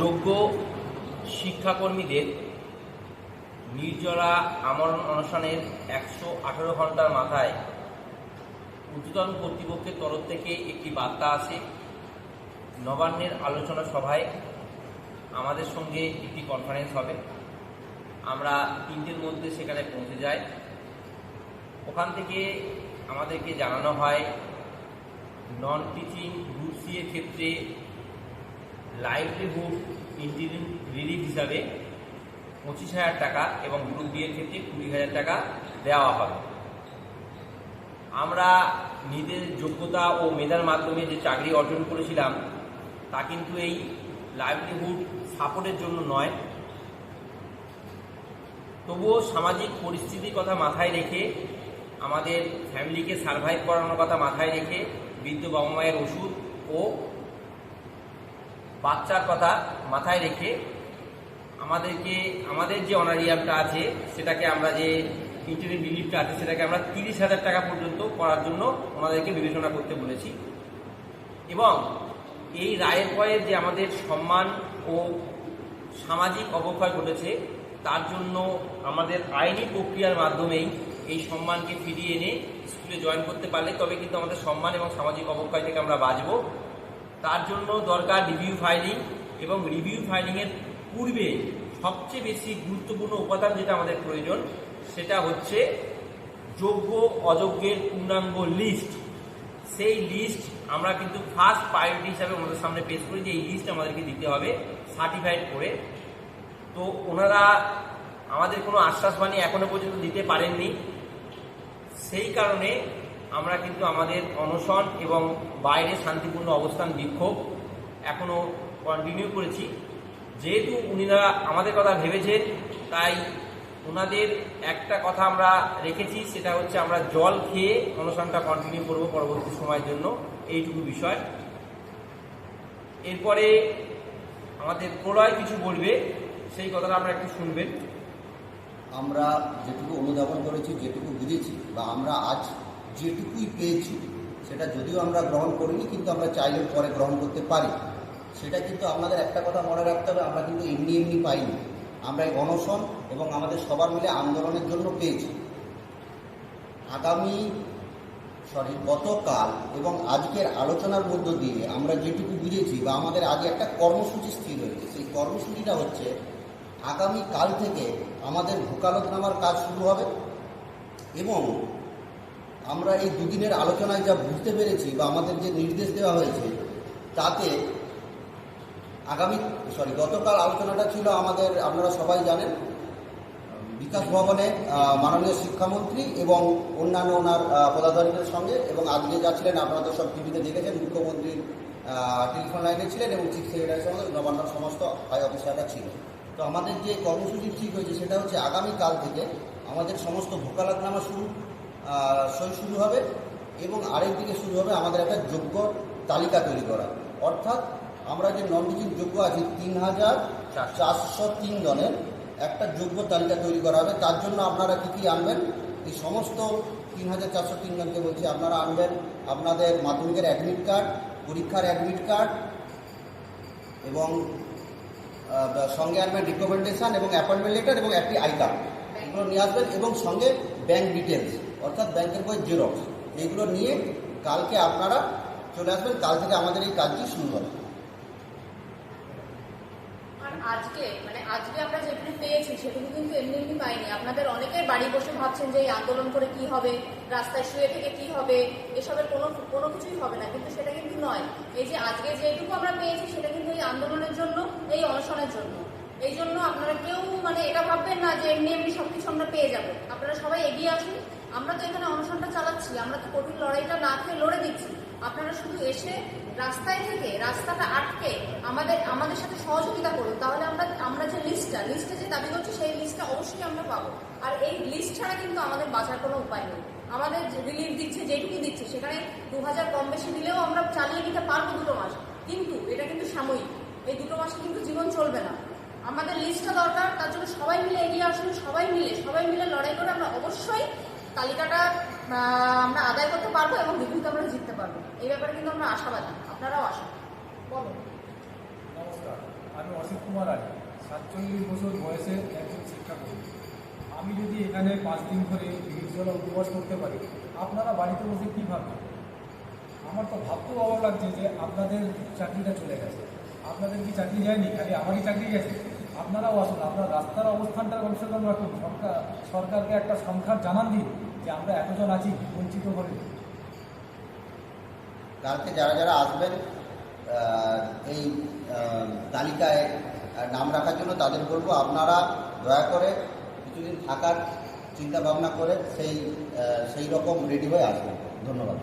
যোগ্য শিক্ষাকর্মীদের নির্জলা আমরণ অনশনের একশো আঠারো ঘণ্টার মাথায় উচ্চতন কর্তৃপক্ষের তরফ থেকে একটি বার্তা আসে নবান্নের আলোচনা সভায় আমাদের সঙ্গে একটি কনফারেন্স হবে। আমরা তিনটের মধ্যে সেখানে পৌঁছে যাই। ওখান থেকে আমাদেরকে জানানো হয় নন টিচিং গ্রুপ সি এর ক্ষেত্রে লাইভলিহুড ইন্টিরিম রিলিফ হিসাবে পঁচিশ হাজার টাকা এবং গ্রুপ বি এর ক্ষেত্রে কুড়ি হাজার টাকা দেওয়া হবে। আমরা নিজেদের যোগ্যতা ও মেধার মাধ্যমে যে চাকরি অর্জন করেছিলাম, তা কিন্তু এই লাইভলিহুড সাপোর্টের জন্য নয়। তবুও সামাজিক পরিস্থিতির কথা মাথায় রেখে, আমাদের ফ্যামিলিকে সার্ভাইভ করানোর কথা মাথায় রেখে বৃদ্ধ বাবা মায়ের ওষুধ ও বাচ্চার কথা মাথায় রেখে আমাদেরকে, আমাদের যে অনারিয়ামটা আছে, সেটাকে আমরা যে ইন্টারনেট রিলিফটা আছে, সেটাকে আমরা তিরিশ হাজার টাকা পর্যন্ত করার জন্য ওনাদেরকে বিবেচনা করতে বলেছি। এবং এই রায়ের পরে যে আমাদের সম্মান ও সামাজিক অবক্ষয় ঘটেছে, তার জন্য আমাদের আইনি প্রক্রিয়ার মাধ্যমেই এই সম্মানকে ফিরিয়ে এনে স্কুলে জয়েন করতে পারলে তবে কিন্তু আমাদের সম্মান এবং সামাজিক অবক্ষয় থেকে আমরা বাঁচব। তার জন্য দরকার রিভিউ ফাইলিং এবং রিভিউ ফাইলিংয়ের পূর্বে সবচেয়ে বেশি গুরুত্বপূর্ণ উপাদান যেটা আমাদের প্রয়োজন, সেটা হচ্ছে যোগ্য অযোগ্যের পূর্ণাঙ্গ লিস্ট সেই লিস্ট আমরা কিন্তু ফার্স্ট প্রায়োরিটি হিসাবে আমাদের সামনে পেশ করি যে এই লিস্ট আমাদেরকে দিতে হবে সার্টিফাইড করে। তো ওনারা আমাদের কোনো আশ্বাস বাণী এখনও পর্যন্ত দিতে পারেননি। সেই কারণে আমরা কিন্তু আমাদের অনশন এবং বাইরে শান্তিপূর্ণ অবস্থান বিক্ষোভ এখনও কন্টিনিউ করেছি। যেহেতু উনিরা আমাদের কথা ভেবেছেন, তাই ওনাদের একটা কথা আমরা রেখেছি, সেটা হচ্ছে আমরা জল খেয়ে অনশনটা কন্টিনিউ করব পরবর্তী সময়ের জন্য, এইটুকু বিষয়। এরপরে আমাদের প্রলয় কিছু বলবে, সেই কথাটা আমরা একটু শুনবেন। আমরা যেটুকু অনুধাবন করেছি, যেটুকু বুঝেছি, বা আমরা আজ যেটুকুই পেয়েছি, সেটা যদিও আমরা গ্রহণ করিনি, কিন্তু আমরা চাইলে পরে গ্রহণ করতে পারি। সেটা কিন্তু আমাদের একটা কথা মনে রাখতে হবে, আমরা কিন্তু এমনি এমনি পাইনি। আমরা এই অনশন এবং আমাদের সবার মিলে আন্দোলনের জন্য পেয়েছি। আগামী সরি গতকাল এবং আজকের আলোচনার মধ্য দিয়ে আমরা যেটুকু বুঝেছি বা আমাদের আগে একটা কর্মসূচি স্থির হয়েছে। সেই কর্মসূচিটা হচ্ছে আগামী কাল থেকে আমাদের ভোকালতনামার কাজ শুরু হবে এবং আমরা এই দুদিনের আলোচনায় যা বুঝতে পেরেছি বা আমাদের যে নির্দেশ দেওয়া হয়েছে, তাতে আগামী সরি গতকাল আলোচনাটা ছিল আমাদের, আপনারা সবাই জানেন, বিকাশ ভবনে মাননীয় শিক্ষামন্ত্রী এবং অন্যান্য ওনার পদাধিকারীদের সঙ্গে এবং আজকে যা ছিলেন আপনারা তো সব টিভিতে দেখেছেন, মুখ্যমন্ত্রীর টেলিফোন লাইনে ছিলেন এবং চিফ সেক্রেটারির সঙ্গে নবান্নর সমস্ত হাই অফিসাররা ছিল। তো আমাদের যে কর্মসূচি ঠিক হয়েছে সেটা হচ্ছে আগামীকাল থেকে আমাদের সমস্ত ভোকালাতনামা শুরু সই শুরু হবে এবং আরেক দিকে শুরু হবে আমাদের একটা যোগ্য তালিকা তৈরি করা। অর্থাৎ আমরা যে নন টিচিং যোগ্য আছি, তিন হাজার চারশো তিন জনের একটা যোগ্য তালিকা তৈরি করা হবে। তার জন্য আপনারা কী কী আনবেন? এই সমস্ত তিন হাজার চারশো তিন জনকে বলছি, আপনারা আনবেন আপনাদের মাধ্যমিকের অ্যাডমিট কার্ড পরীক্ষার অ্যাডমিট কার্ড এবং সঙ্গে আনবেন রিকমেন্ডেশন এবং অ্যাপয়েন্টমেন্ট লেটার এবং একটি আই কার্ড এগুলো নিয়ে আসবেন এবং সঙ্গে ব্যাংক ডিটেলস অর্থাৎ ব্যাংকের বই জেরক্স এইগুলো নিয়ে কালকে আপনারা চলে আসবেন। কাল থেকে আমাদের এই কাজটি শুরু হবে। আজকে মানে আজকে আমরা পেয়েছি কিন্তু এমনি এমনি পাইনি। আপনাদের বাড়ি বসে ভাবছেন যে এই আন্দোলন করে হবে, রাস্তায় শুয়ে থেকে কি হবে, এসবের কোনো কোনো কিছুই হবে না। কিন্তু সেটা কিন্তু নয়। এই যে আজকে যেটুকু আমরা পেয়েছি, সেটা কিন্তু এই আন্দোলনের জন্য, এই অনশনের জন্য। এই জন্য আপনারা কেউ মানে এটা ভাববেন না যে এমনি এমনি সবকিছু আমরা পেয়ে যাব। আপনারা সবাই এগিয়ে আসুন। আমরা তো এখানে অনশনটা চালাচ্ছি, আমরা তো কঠিন লড়াইটা না খেয়ে লড়ে দিচ্ছি? আপনারা শুধু এসে রাস্তায় থেকে রাস্তাটা আটকে আমাদের আমাদের সাথে সহযোগিতা করুন। তাহলে আমরা আমরা যে লিস্টটা লিস্টে যে দাবি করছি, সেই লিস্টটা অবশ্যই আমরা পাবো। আর এই লিস্ট ছাড়া কিন্তু আমাদের বাঁচার কোনো উপায় নেই। আমাদের রিলিফ দিচ্ছে, যেটুকু দিচ্ছে, সেখানে দু হাজার কম বেশি দিলেও আমরা চালিয়ে নিতে পারব দুটো মাস। কিন্তু এটা কিন্তু সাময়িক। এই দুটো মাসে কিন্তু জীবন চলবে না। আমাদের লিস্টটা দরকার, তার জন্য সবাই মিলে এগিয়ে আসুন, সবাই মিলে সবাই মিলে লড়াই করে আমরা অবশ্যই তালিকাটা আমরা আদায় করতে পারব এবং বিদ্যুৎ আমরা জিততে পারব। এই ব্যাপারে কিন্তু আমরা আশাবাদী। আপনারাও আশা বলো নমস্কার। আমি অসিত কুমার রায়, সাতচল্লিশ বছর বয়সে একজন শিক্ষাকর্মী। আমি যদি এখানে পাঁচ দিন ধরে নির্জলা উপবাস করতে পারি, আপনারা বাড়িতে বসে কী ভাবছেন আমার তো ভাবতেও অবাক লাগছে যে আপনাদের চাকরিটা চলে গেছে। আপনাদের কি চাকরি যায়নি? খালি আমারই চাকরি গেছে? আপনারাও আসুন, আপনার রাস্তার অবস্থানটা কমসে কম রাখুন। সরকার, সরকারকে একটা সংখ্যা জানান দিন যে আমরা এতজন আছি, বঞ্চিত হবে কালকে যারা যারা আসবেন এই তালিকায় নাম রাখার জন্য তাদের বলব, আপনারা দয়া করে কিছুদিন থাকার চিন্তা ভাবনা করে সেই সেই রকম রেডি হয়ে আসবেন। ধন্যবাদ।